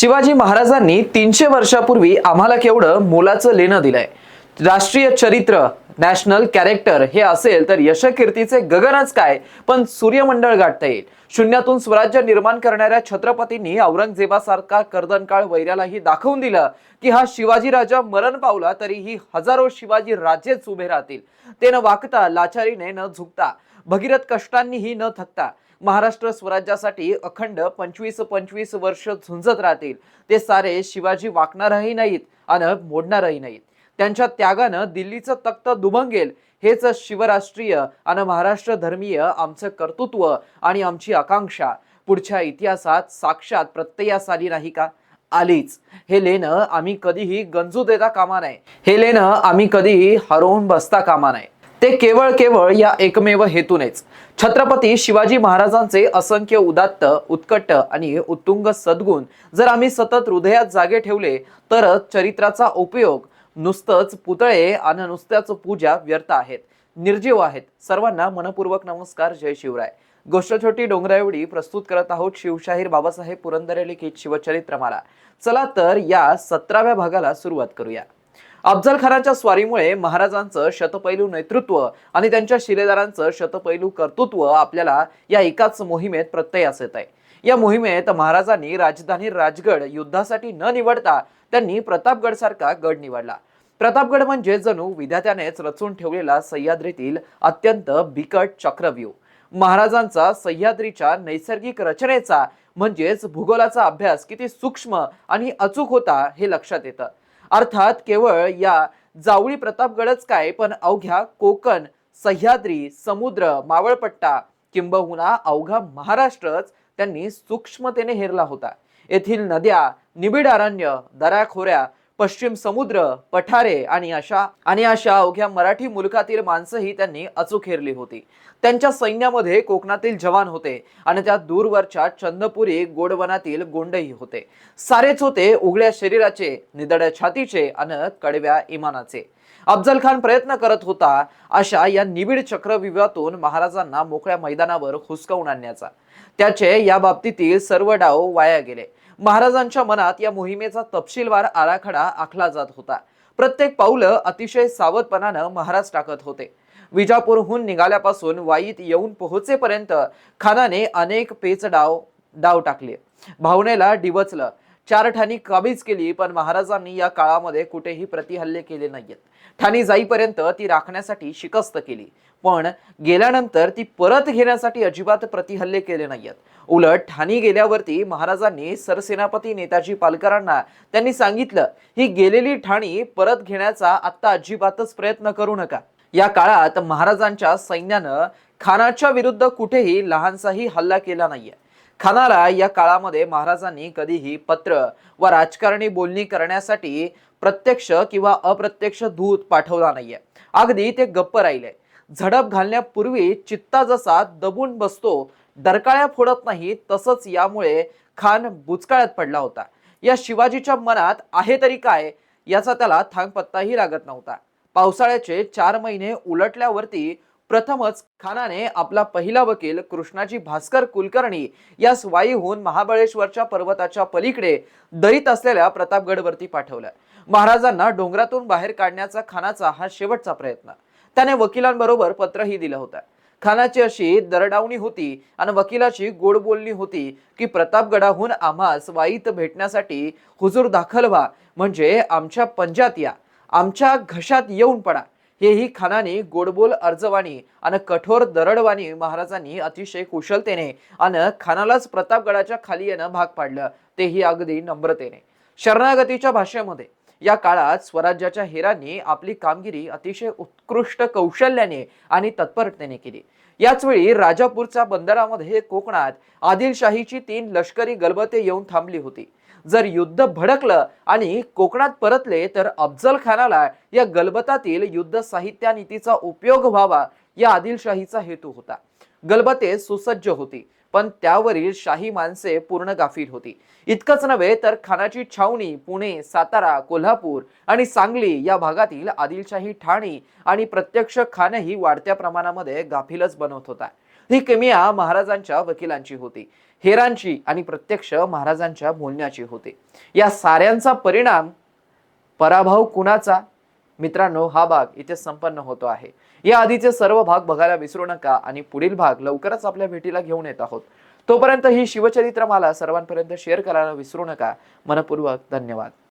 शिवाजी महाराजांनी तीनशे वर्षापूर्वी आम्हाला केवढं मोलाचं लेणं दिलंय. राष्ट्रीय चरित्र नॅशनल कॅरेक्टर हे असेल तर यशकीर्तीचे गगनच काय? पण सूर्यमंडळ गाठता येईल. शून्यातून स्वराज्य निर्माण करणाऱ्या छत्रपतींनी औरंगजेबासारखा कर्दनकाळ वैऱ्यालाही दाखवून दिलं की हा शिवाजी राजा मरण पावला तरीही हजारो शिवाजी राजेच उभे राहतील. ते न वाकता लाचारीने न झुकता भगीरथ कष्टांनीही न थकता महाराष्ट्र स्वराज्यासाठी अखंड पंचवीस पंचवीस वर्ष झुंजत राहतील. ते सारे शिवाजी वाकणारही नाहीत आणि मोडणारही नाहीत. त्यांच्या त्यागानं दिल्लीचं तख्त दुभंगेल. हेच शिवराष्ट्रीय आणि महाराष्ट्र धर्मीय आमचं कर्तृत्व आणि आमची आकांक्षा. पुढच्या इतिहासात साक्षात प्रत्ययास आली नाही का? आलीच. हे लेणं आम्ही कधीही गंजू देता कामा नाही हे लेणं आम्ही कधीही हरवून बसता कामा नये. ते केवळ केवळ या एकमेव हेतूनेच. छत्रपती शिवाजी महाराजांचे असंख्य उदात्त उत्कट आणि उत्तुंग सद्गुण जर आम्ही सतत हृदयात जागे ठेवले तरच चरित्राचा उपयोग नुसतंच पुतळे आणि नुसत्याच पूजा व्यर्थ आहेत. निर्जीव आहेत. सर्वांना मनपूर्वक नमस्कार. जय शिवराय. गोष्ट छोटी डोंगरा एवढी प्रस्तुत करत आहोत शिवशाहीर बाबासाहेब पुरंदरे लिखित शिवचरित्रमाला. चला तर या सतराव्या भागाला सुरुवात करूया. अफजल खानाच्या स्वारीमुळे महाराजांचं शतपैलू नेतृत्व आणि त्यांच्या शिलेदारांचं शतपैलू कर्तृत्व आपल्याला या एकाच मोहिमेत प्रत्ययास येत आहे या मोहिमेत महाराजांनी राजधानी राजगड युद्धासाठी न निवडता त्यांनी प्रतापगड सारखा गड निवडला. प्रतापगड म्हणजे जणू विधात्यानेच रचून ठेवलेला सह्याद्रीतील अत्यंत बिकट चक्रव्यूह. महाराजांचा सह्याद्रीच्या नैसर्गिक रचनेचा म्हणजेच भूगोलाचा अभ्यास किती सूक्ष्म आणि अचूक होता हे लक्षात येतं. अर्थात केवळ या जावळी प्रतापगडच काय पण अवघ्या कोकण सह्याद्री समुद्र मावळपट्टा किंबहुना अवघा महाराष्ट्रच त्यांनी सूक्ष्मतेने हेरला होता. येथील नद्या निबिड अरण्य दऱ्याखोऱ्या पश्चिम समुद्र पठारे आणि अशा आणि अशा अवघ्या मराठी मुलकातील माणसंही त्यांनी अचूक हेरली होती. त्यांच्या सैन्यामध्ये कोकणातील जवान होते आणि त्या दूरवरच्या चंदपुरी गोडवनातील गोंडही होते. सारेच होते उघड्या शरीराचे निदड्या छातीचे आणि कडव्या इमानाचे. अफजल खान प्रयत्न करत होता अशा या निबिड चक्रव्यूहातून महाराजांना मोकळ्या मैदानावर हुसकावून आणण्याचा. त्याचे या बाबतीतील सर्व डाव वाया गेले. महाराजांच्या मनात या मोहिमेचा तपशीलवार आराखडा आखला जात होता. प्रत्येक पाऊलं अतिशय सावधपणानं महाराज टाकत होते. विजापूरहून निघाल्यापासून वाईत येऊन पोहोचेपर्यंत खानाने अनेक पेच डाव डाव टाकले. भावनेला डिवचलं. चार ठाणी काबीज केली पण महाराजांनी या काळामध्ये कुठेही प्रतिहल्ले केले नाहीयेत. ठाणी जाईपर्यंत ती राखण्यासाठी शिकस्त केली पण गेल्यानंतर ती परत घेण्यासाठी अजिबात प्रतिहल्ले केले नाहीयेत. उलट ठाणी गेल्यावरती महाराजांनी सरसेनापती नेताजी पालकरांना त्यांनी सांगितलं ही गेलेली ठाणी परत घेण्याचा आत्ता अजिबातच प्रयत्न करू नका. या काळात महाराजांच्या सैन्यानं खानाच्या विरुद्ध कुठेही लहानसाही हल्ला केला नाहीये. खानाला या काळामध्ये महाराजांनी कधीही पत्र व राजकारणी बोलणी करण्यासाठी प्रत्यक्ष किंवा अप्रत्यक्ष दूत पाठवला नाहीये. अगदी ते गप्प राहिले. झडप घालण्यापूर्वी चित्ता जसा दबून बसतो डरकाळ्या फोडत नाही तसंच यामुळे खान बुचकाळ्यात पडला होता. या शिवाजीच्या मनात आहे तरी काय याचा त्याला थांगपत्ताही लागत नव्हता. पावसाळ्याचे चार महिने उलटल्यावरती प्रथमच खानाने आपला पहिला वकील कृष्णाजी भास्कर कुलकर्णी यास वाईहून महाबळेश्वरच्या पर्वताच्या पलीकडे दरीत असलेल्या प्रतापगडवरती पाठवलं. महाराजांना डोंगरातून बाहेर काढण्याचा खानाचा हा शेवटचा प्रयत्न. त्याने वकिलांबरोबर पत्रही दिलं होतं. खानाची अशी दरडावणी होती आणि वकिलाची गोड बोलणी होती की प्रतापगडाहून आम्हास वाईत भेटण्यासाठी हुजूर दाखल व्हा म्हणजे आमच्या पंजात या. आमच्या घशात येऊन पडा. हेही खानाने गोडबोल अर्जवाणी आणि कठोर दरडवाणी महाराजांनी अतिशय कुशलतेने आणि खानालाच प्रतापगडाच्या खाली येणं भाग पाडलं. तेही अगदी नम्रतेने. शरणागतीच्या भाषेमध्ये या काळात स्वराज्याच्या हेरांनी आपली कामगिरी अतिशय उत्कृष्ट कौशल्याने आणि तत्परतेने केली. याच वेळी राजापूरच्या बंदरामध्ये कोकणात आदिलशाहीची तीन लष्करी गलबते येऊन थांबली होती. जर युद्ध भडकलं आणि कोकणात परतले तर अफजल खानाला या गलबतातील युद्ध साहित्यानीतीचा उपयोग व्हावा या आदिलशाहीचा हेतू होता. गलबते सुसज्ज होती पण त्यावरील शाही माणसे पूर्ण गाफील होती. इतकंच नव्हे तर खानाची छावणी पुणे सातारा कोल्हापूर आणि सांगली या भागातील आदिलशाही ठाणी आणि प्रत्यक्ष खानही वाढत्या प्रमाणामध्ये गाफीलच बनवत होता. ही किमिया महाराजांच्या वकिलांची होती. हेरांची आणि प्रत्यक्ष महाराजांच्या बोलण्याची होती. या साऱ्यांचा परिणाम पराभव कुणाचा? मित्रांनो हा भाग इथे संपन्न होतो आहे. या आधीचे सर्व भाग बघायला विसरू नका आणि पुढील भाग लवकरच आपल्या भेटीला घेऊन येत आहोत. तोपर्यंत ही शिवचरित्र मला सर्वांपर्यंत शेअर करायला विसरू नका. मनपूर्वक धन्यवाद.